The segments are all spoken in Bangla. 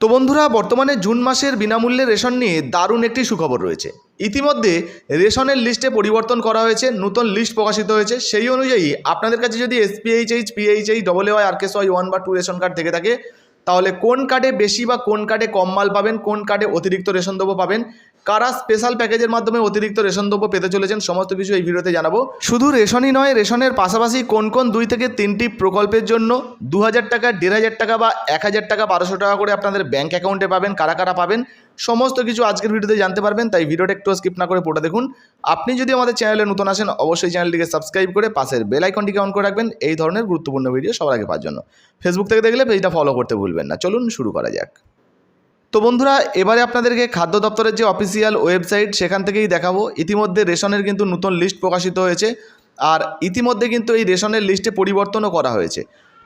তো বন্ধুরা, বর্তমানে জুন মাসের বিনামূল্যে রেশন নিয়ে দারুণ একটি সুখবর রয়েছে। ইতিমধ্যে রেশনের লিস্টে পরিবর্তন করা হয়েছে, নতুন লিস্ট প্রকাশিত হয়েছে। সেই অনুযায়ী আপনাদের কাছে যদি SPHH PHH double Y R Y one বা টু রেশন কার্ড থেকে থাকে, তাহলে কোন কার্ডে বেশি বা কোন কার্ডে কম মাল পাবেন, কোন কার্ডে অতিরিক্ত রেশন দ্রব্য পাবেন কারা স্পেশাল প্যাকেজের মাধ্যমে অতিরিক্ত রেশন দ্রব্য পেতে চলেছেন সমস্ত কিছু এই ভিডিওতে জানাব। শুধু রেশনই নয়, রেশনের পাশাপাশি কোন কোন দুই থেকে তিনটি প্রকল্পের জন্য দু হাজার টাকা দেড় হাজার টাকা বা এক হাজার টাকা, বারোশো টাকা করে আপনাদের ব্যাঙ্ক অ্যাকাউন্টে পাবেন, কারা কারা পাবেন, সমস্ত কিছু আজকের ভিডিওতে জানতে পারবেন, তাই ভিডিওটা একটু স্কিপ না করে পড়ে দেখুন। আপনি যদি আমাদের চ্যানেলে নতুন আসেন, অবশ্যই চ্যানেলটিকে সাবস্ক্রাইব করে পাশের বেল আইকনটিকে অন করে রাখবেন, এই ধরনের গুরুত্বপূর্ণ ভিডিও সবার আগে পাওয়ার জন্য। ফেসবুক থেকে দেখলে পেজটা ফলো করতে ভুলবেন না। চলুন শুরু করা যাক। তো বন্ধুরা, এবারে আপনাদেরকে খাদ্য দপ্তরের যে অফিসিয়াল ওয়েবসাইট সেখান থেকেই দেখাবো। ইতিমধ্যে রেশনের কিন্তু নতুন লিস্ট প্রকাশিত হয়েছে আর ইতিমধ্যে কিন্তু এই রেশনের লিস্টে পরিবর্তনও করা হয়েছে।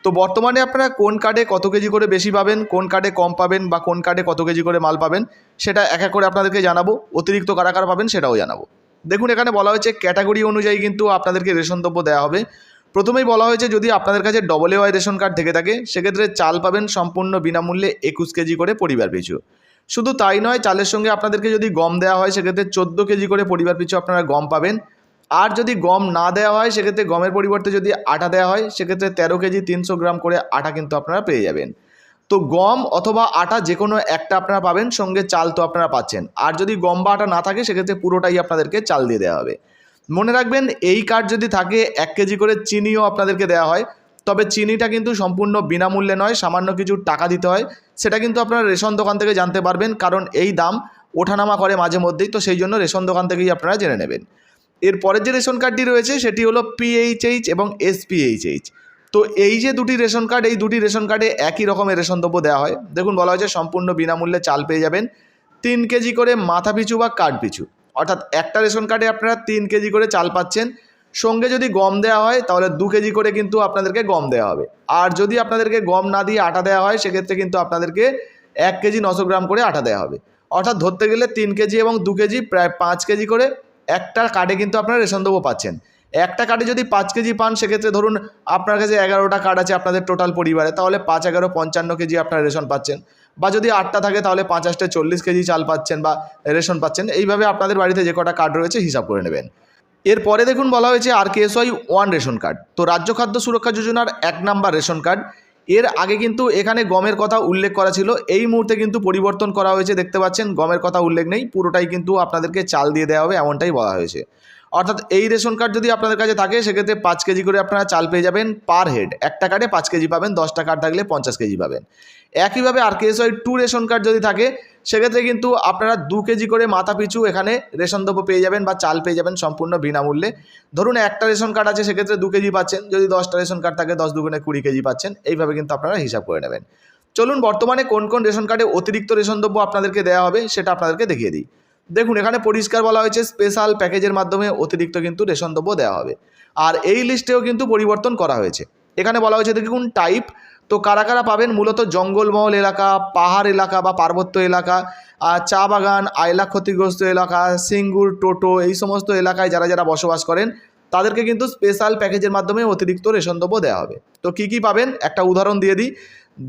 তো বর্তমানে আপনারা কোন কার্ডে কত কেজি করে বেশি পাবেন, কোন কার্ডে কম পাবেন বা কোন কার্ডে কত কেজি করে মাল পাবেন, সেটা এক এক করে আপনাদেরকে জানাব। অতিরিক্ত কারা কারা পাবেন সেটাও জানাব। দেখুন, এখানে বলা হয়েছে, ক্যাটাগরি অনুযায়ী কিন্তু আপনাদেরকে রেশন দ্রব্য দেওয়া হবে। প্রথমেই বলা হয়েছে যদি আপনাদের কাছে ডবল ওয়াই রেশন কার্ড থেকে থাকে, সেক্ষেত্রে চাল পাবেন সম্পূর্ণ বিনামূল্যে একুশ কেজি করে পরিবার পিছু। শুধু তাই নয়, চালের সঙ্গে আপনাদেরকে যদি গম দেওয়া হয়, সেক্ষেত্রে চোদ্দ কেজি করে পরিবার পিছু আপনারা গম পাবেন। আর যদি গম না দেওয়া হয়, সেক্ষেত্রে গমের পরিবর্তে যদি আটা দেওয়া হয়, সেক্ষেত্রে তেরো কেজি তিনশো গ্রাম করে আটা কিন্তু আপনারা পেয়ে যাবেন। তো গম অথবা আটা যে কোনো একটা আপনারা পাবেন, সঙ্গে চাল তো আপনারা পাচ্ছেন। আর যদি গম বা আটা না থাকে, সেক্ষেত্রে পুরোটাই আপনাদেরকে চাল দিয়ে দেওয়া হবে। মনে রাখবেন, এই কার্ড যদি থাকে, এক কেজি করে চিনিও আপনাদেরকে দেওয়া হয়। তবে চিনিটা কিন্তু সম্পূর্ণ বিনামূল্যে নয়, সামান্য কিছু টাকা দিতে হয়। সেটা কিন্তু আপনারা রেশন দোকান থেকে জানতে পারবেন, কারণ এই দাম ওঠানামা করে মাঝে মধ্যেই, তো সেই জন্য রেশন দোকান থেকেই আপনারা জেনে নেবেন। এরপরের যে রেশন কার্ডটি রয়েছে, সেটি হলো পিএইচএইচ এবং এসপিএইচএইচ তো এই যে দুটি রেশন কার্ড, এই দুটি রেশন কার্ডে একই রকমের রেশন দ্রব্য দেওয়া হয়। দেখুন, বলা হয়েছে সম্পূর্ণ বিনামূল্যে চাল পেয়ে যাবেন। তিন কেজি করে মাথা পিছু বা কার্ড পিছু অর্থাৎ একটা রেশন কার্ডে আপনারা তিন কেজি করে চাল পাচ্ছেন। সঙ্গে যদি গম দেওয়া হয়, তাহলে দু কেজি করে কিন্তু আপনাদেরকে গম দেওয়া হবে। আর যদি আপনাদেরকে গম না দিয়ে আটা দেওয়া হয়, সেক্ষেত্রে কিন্তু আপনাদেরকে এক কেজি নশো গ্রাম করে আটা দেওয়া হবে। অর্থাৎ ধরতে গেলে তিন কেজি এবং দু কেজি, প্রায় পাঁচ কেজি করে একটা কার্ডে কিন্তু আপনারা রেশন দেবো পাচ্ছেন। একটা কার্ডে যদি পাঁচ কেজি পান, সেক্ষেত্রে ধরুন আপনার কাছে এগারোটা কার্ড আছে আপনাদের টোটাল পরিবারে, তাহলে পাঁচ, এগারো, পঞ্চান্ন কেজি আপনারা রেশন পাচ্ছেন। বা যদি আটটা থাকে তাহলে পাঁচাশটা চল্লিশ কেজি চাল পাচ্ছেন বা রেশন পাচ্ছেন, এইভাবে আপনাদের বাড়িতে যে কটা কার্ড রয়েছে হিসাব করে নেবেন। এরপরে দেখুন বলা হয়েছে R KSY one ration card তো রাজ্য খাদ্য সুরক্ষা যোজনার এক নাম্বার রেশন কার্ড এর আগে কিন্তু এখানে গমের কথা উল্লেখ করা ছিল। এই মুহূর্তে কিন্তু পরিবর্তন করা হয়েছে, দেখতে পাচ্ছেন, গমের কথা উল্লেখ নেই। পুরোটাই কিন্তু আপনাদেরকে চাল দিয়ে দেওয়া হবে, এমনটাই বলা হয়েছে। অর্থাৎ এই রেশন কার্ড যদি আপনাদের কাছে থাকে, সেক্ষেত্রে পাঁচ কেজি করে আপনারা চাল পেয়ে যাবেন পার হেড। একটা কার্ডে পাঁচ কেজি পাবেন দশটা কার্ড থাকলে পঞ্চাশ কেজি পাবেন। একইভাবে R KSY two ration card যদি থাকে সেক্ষেত্রে কিন্তু আপনারা দু কেজি করে মাথা পিছু এখানে রেশন দ্রব্য পেয়ে যাবেন বা চাল পেয়ে যাবেন সম্পূর্ণ বিনামূল্যে। ধরুন একটা রেশন কার্ড আছে, সেক্ষেত্রে দু কেজি পাচ্ছেন। যদি দশটা রেশন কার্ড থাকে, দশ দুগুণে কুড়ি কেজি পাচ্ছেন। এইভাবে কিন্তু আপনারা হিসাব করে নেবেন। চলুন বর্তমানে কোন কোন রেশন কার্ডে অতিরিক্ত রেশন দ্রব্য আপনাদেরকে দেওয়া হবে, সেটা আপনাদেরকে দেখিয়ে দিই। দেখুন, এখানে পরিষ্কার বলা হয়েছে, স্পেশাল প্যাকেজের মাধ্যমে অতিরিক্ত কিন্তু রেশন দ্রব্য দেওয়া হবে। আর এই লিস্টেও কিন্তু পরিবর্তন করা হয়েছে। এখানে বলা হয়েছে, দেখুন, টাইপ তো কারা কারা পাবেন? মূলত জঙ্গলমহল এলাকা, পাহাড় এলাকা বা পার্বত্য এলাকা চা বাগান, আয়লা ক্ষতিগ্রস্ত এলাকা, সিঙ্গুর, টোটো এই সমস্ত এলাকায় যারা যারা বসবাস করেন, তাদেরকে কিন্তু স্পেশাল প্যাকেজের মাধ্যমে অতিরিক্ত রেশন দ্রব্য দেওয়া হবে। তো কী কী পাবেন? একটা উদাহরণ দিয়ে দিই।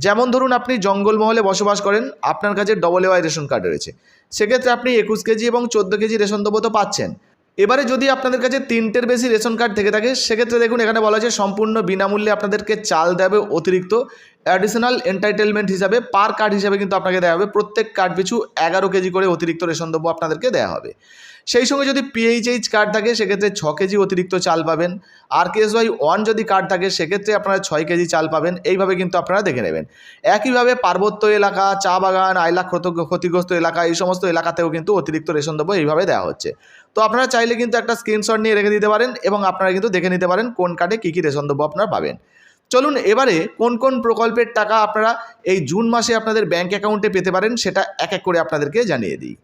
যেমন ধরুন আপনি জঙ্গলমহলে বসবাস করেন, আপনার কাছে ডবল ওয়াই রেশন কার্ড রয়েছে। সেক্ষেত্রে আপনি একুশ কেজি এবং চোদ্দ কেজি রেশন দ্রব্য তো পাচ্ছেন। এবারে যদি আপনাদের কাছে তিনটের বেশি রেশন কার্ড থেকে থাকে, সেক্ষেত্রে দেখুন এখানে বলা আছে সম্পূর্ণ বিনামূল্যে আপনাদেরকে চাল দেবে অতিরিক্ত অ্যাডিশনাল এন্টাইটেলমেন্ট হিসাবে পার কার্ড হিসাবে কিন্তু আপনাকে দেওয়া হবে। প্রত্যেক কার্ড পিছু এগারো কেজি করে অতিরিক্ত রেশন দ্রব্য আপনাদেরকে দেওয়া হবে। সেই সঙ্গে যদি পিএইচএইচ কার্ড থাকে, সেক্ষেত্রে ছ কেজি অতিরিক্ত চাল পাবেন। আর কেএসওয়াই ওয়ান যদি কার্ড থাকে, সেক্ষেত্রে আপনারা ছয় কেজি চাল পাবেন। এইভাবে কিন্তু আপনারা দেখে নেবেন। একইভাবে পার্বত্য এলাকা, চা বাগান আইলা ক্ষত- ক্ষতিগ্রস্ত এলাকা, এই সমস্ত এলাকাতেও কিন্তু অতিরিক্ত রেশন দ্রব্য এইভাবে দেওয়া হচ্ছে। তো আপনারা চাইলে কিন্তু একটা স্ক্রিনশট নিয়ে রেখে দিতে পারেন এবং আপনারা কিন্তু দেখে নিতে পারেন কোন কার্ডে কী কী রেশন দ্রব্য আপনারা পাবেন। চলুন এবারে কোন কোন প্রকল্পের টাকা আপনারা এই জুন মাসে আপনাদের ব্যাঙ্ক অ্যাকাউন্টে পেতে পারেন সেটা এক এক করে আপনাদেরকে জানিয়ে দিই।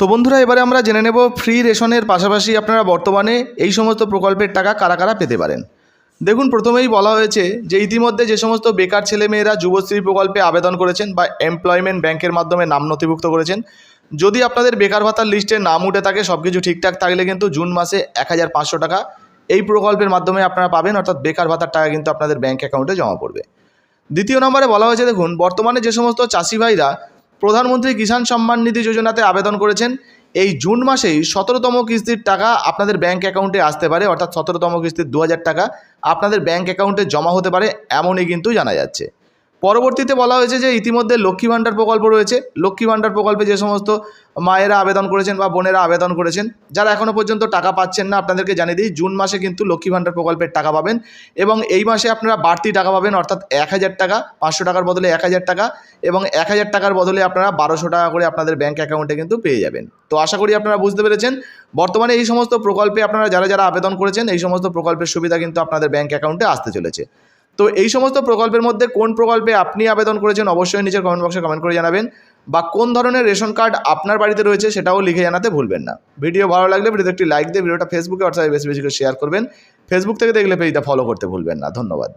তো বন্ধুরা, এবারে আমরা জেনে নেব ফ্রি রেশনের পাশাপাশি আপনারা বর্তমানে এই সমস্ত প্রকল্পের টাকা কারা কারা পেতে পারেন। দেখুন, প্রথমেই বলা হয়েছে যে ইতিমধ্যে যে সমস্ত বেকার ছেলেমেয়েরা যুবশ্রী প্রকল্পে আবেদন করেছেন বা এমপ্লয়মেন্ট ব্যাংকের মাধ্যমে নাম নথিভুক্ত করেছেন, যদি আপনাদের বেকার ভাতার লিস্টে নাম উঠে থাকে সব কিছু ঠিকঠাক থাকলে কিন্তু জুন মাসে এক হাজার পাঁচশো টাকা এই প্রকল্পের মাধ্যমে আপনারা পাবেন, অর্থাৎ বেকার ভাতার টাকা কিন্তু আপনাদের ব্যাঙ্ক অ্যাকাউন্টে জমা পড়বে। দ্বিতীয় নম্বরে বলা হয়েছে, দেখুন, বর্তমানে যে সমস্ত চাষি ভাইরা প্রধানমন্ত্রী কিষাণ সম্মান নিধি যোজনাতে আবেদন করেছেন, এই জুন মাসেই সতেরোতম কিস্তির টাকা আপনাদের ব্যাঙ্ক অ্যাকাউন্টে আসতে পারে, অর্থাৎ সতেরোতম কিস্তির দু হাজার টাকা আপনাদের ব্যাঙ্ক অ্যাকাউন্টে জমা হতে পারে, এমনই কিন্তু জানা যাচ্ছে। পরবর্তীতে বলা হয়েছে যে ইতিমধ্যে লক্ষ্মী ভাণ্ডার প্রকল্প রয়েছে। লক্ষ্মী ভাণ্ডার প্রকল্পে যে সমস্ত মায়েরা আবেদন করেছেন বা বোনেরা আবেদন করেছেন, যারা এখনও পর্যন্ত টাকা পাচ্ছেন না, আপনাদেরকে জানিয়ে দিই, জুন মাসে কিন্তু লক্ষ্মী ভাণ্ডার প্রকল্পের টাকা পাবেন এবং এই মাসে আপনারা বাড়তি টাকা পাবেন, অর্থাৎ এক হাজার টাকা, পাঁচশো টাকার বদলে এক হাজার টাকা এবং এক হাজার টাকার বদলে আপনারা বারোশো টাকা করে আপনাদের ব্যাঙ্ক অ্যাকাউন্টে কিন্তু পেয়ে যাবেন। তো আশা করি আপনারা বুঝতে পেরেছেন। বর্তমানে এই সমস্ত প্রকল্পে আপনারা যারা যারা আবেদন করেছেন, এই সমস্ত প্রকল্পের সুবিধা কিন্তু আপনাদের ব্যাঙ্ক অ্যাকাউন্টে আসতে চলেছে। তো এই সমস্ত প্রকল্পের মধ্যে কোন প্রকল্পে আপনি আবেদন করেছেন অবশ্যই নিজের কমেন্ট বক্সে কমেন্ট করে জানাবেন বা কোন ধরনের রেশন কার্ড আপনার বাড়িতে রয়েছে সেটাও লিখে জানাতে ভুলবেন না। ভিডিও ভালো লাগলে ভিডিওতে একটি লাইক দিয়ে ভিডিওটা ফেসবুকে হোয়াটসঅ্যাপে বেশি বেশি করে শেয়ার করবেন। ফেসবুক থেকে দেখলে পেজটা ফলো করতে ভুলবেন না। ধন্যবাদ।